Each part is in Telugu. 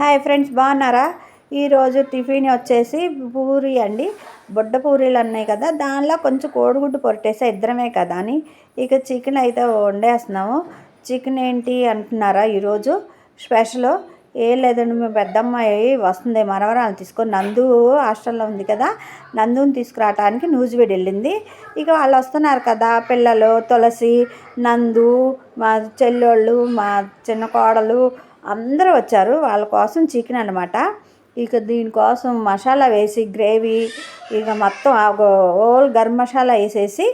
హాయ్ ఫ్రెండ్స్ బాగున్నారా? ఈరోజు టిఫిన్ వచ్చేసి పూరి అండి. బుడ్డ పూరీలు అన్నాయి కదా దానిలో కొంచెం కోడిగుడ్డు పొరటేసా ఇద్దరమే కదా అని. ఇక చికెన్ అయితే వండేస్తున్నాము. చికెన్ ఏంటి అంటున్నారా ఈరోజు? స్పెషల్? ఏం లేదండి మేము పెద్దమ్మాయి వస్తుంది మనవరాలు తీసుకొని నందు హాస్టల్లో ఉంది కదా నందుని తీసుకురావటానికి న్యూజివేడ్ వెళ్ళింది. ఇక వాళ్ళు వస్తున్నారు కదా పిల్లలు తులసి నందు మా చెల్లెళ్ళు మా చిన్న కోడలు అందరూ వచ్చారు. వాళ్ళ కోసం చికెన్ అనమాట ఇక దీనికోసం మసాలా వేసి గ్రేవీ ఇక మొత్తం ఓల్ గరం మసాలా వేసేసి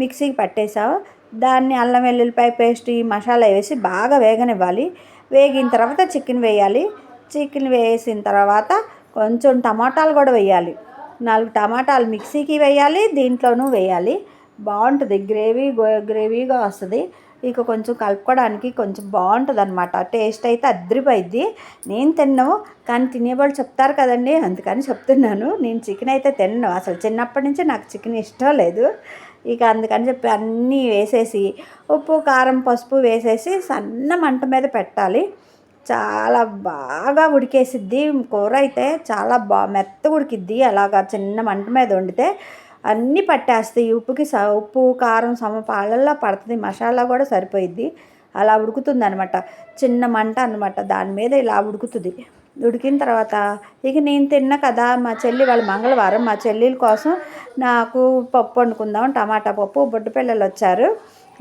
మిక్సీకి పట్టేసాము దాన్ని అల్లం వెల్లుల్లిపాయ పేస్ట్ ఈ మసాలా వేసి బాగా వేగనివ్వాలి. వేగిన తర్వాత చికెన్ వేయాలి. చికెన్ వేసిన తర్వాత కొంచెం టమాటాలు కూడా వేయాలి. నాలుగు టమాటాలు మిక్సీకి వేయాలి దీంట్లోనూ వేయాలి. బాగుంటుంది. గ్రేవీ గ్రేవీగా వస్తుంది. ఇక కొంచెం కలుపుకోవడానికి కొంచెం బాగుంటుంది అనమాట టేస్ట్ అయితే అద్దరిపోయిద్ది. నేను తిన్నాను కానీ తినేవాళ్ళు చెప్తారు కదండి. అందుకని చెప్తున్నాను. నేను చికెన్ అయితే తిన్నాను అసలు చిన్నప్పటి నుంచి నాకు చికెన్ ఇష్టం లేదు. ఇక అందుకని చెప్పి అన్నీ వేసేసి ఉప్పు కారం పసుపు వేసేసి సన్న మంట మీద పెట్టాలి. చాలా బాగా ఉడికేసిద్ది కూర అయితే. చాలా బా మెత్త ఉడికిద్ది. అలాగా చిన్న మంట మీద వండితే అన్నీ పట్టేస్తాయి. ఉప్పుకి స ఉప్పు కారం సమ పాలల్లో పడుతుంది. మసాలా కూడా సరిపోయిద్ది. అలా ఉడుకుతుంది అనమాట చిన్న మంట అనమాట దాని మీద ఇలా ఉడుకుతుంది. ఉడికిన తర్వాత ఇక నేను తిన్న కదా మా చెల్లి వాళ్ళ మంగళవారం మా చెల్లెల కోసం నాకు పప్పు వండుకుందాం టమాటా పప్పు బుడ్డ పిల్లలు వచ్చారు.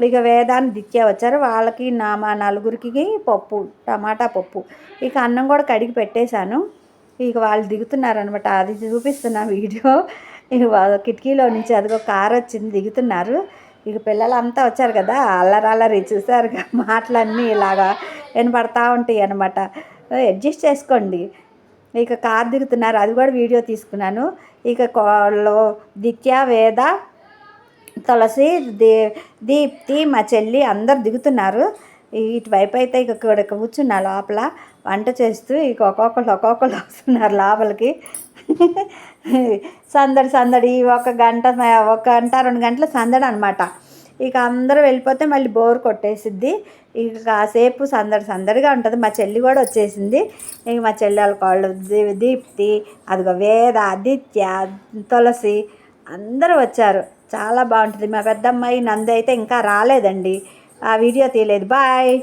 ఇక వేదాన్ని దిత్య వచ్చారు. వాళ్ళకి నా మా నలుగురికి పప్పు టమాటా పప్పు. ఇక అన్నం కూడా కడిగి పెట్టేశాను. ఇక వాళ్ళు దిగుతున్నారనమాట అది చూపిస్తున్నా వీడియో. ఇక కిటికీలో నుంచి అదిగో కారు వచ్చింది దిగుతున్నారు. ఇక పిల్లలంతా వచ్చారు కదా అల్లరల్లరి చూసారు మాటలన్నీ ఇలాగా వినపడతా ఉంటాయి అనమాట అడ్జస్ట్ చేసుకోండి. ఇక కార్ దిగుతున్నారు అది కూడా వీడియో తీసుకున్నాను. ఇక కోళ్ళు దిత్య వేద తులసి దీ దీప్తి మా చెల్లి అందరు దిగుతున్నారు. ఇటువైపు అయితే ఇక ఇక్కడ కూర్చున్నా లోపల. వంట చేస్తూ ఇక ఒక్కొక్కరు ఒక్కొక్కరు వస్తున్నారు లోపలికి. సందడి సందడి ఒక గంట ఒక గంట రెండు గంటల సందడి అనమాట ఇక అందరూ వెళ్ళిపోతే మళ్ళీ బోర్ కొట్టేసిద్ది. ఇక కాసేపు సందడి సందడిగా ఉంటుంది. మా చెల్లి కూడా వచ్చేసింది. ఇక మా చెల్లి వాళ్ళ కాళ్ళు దీప్తి అదిగో వేద ఆదిత్య తులసి అందరూ వచ్చారు. చాలా బాగుంటుంది. మా పెద్దమ్మాయి నంది అయితే ఇంకా రాలేదండి. ఆ వీడియో తీయలేదు. బాయ్.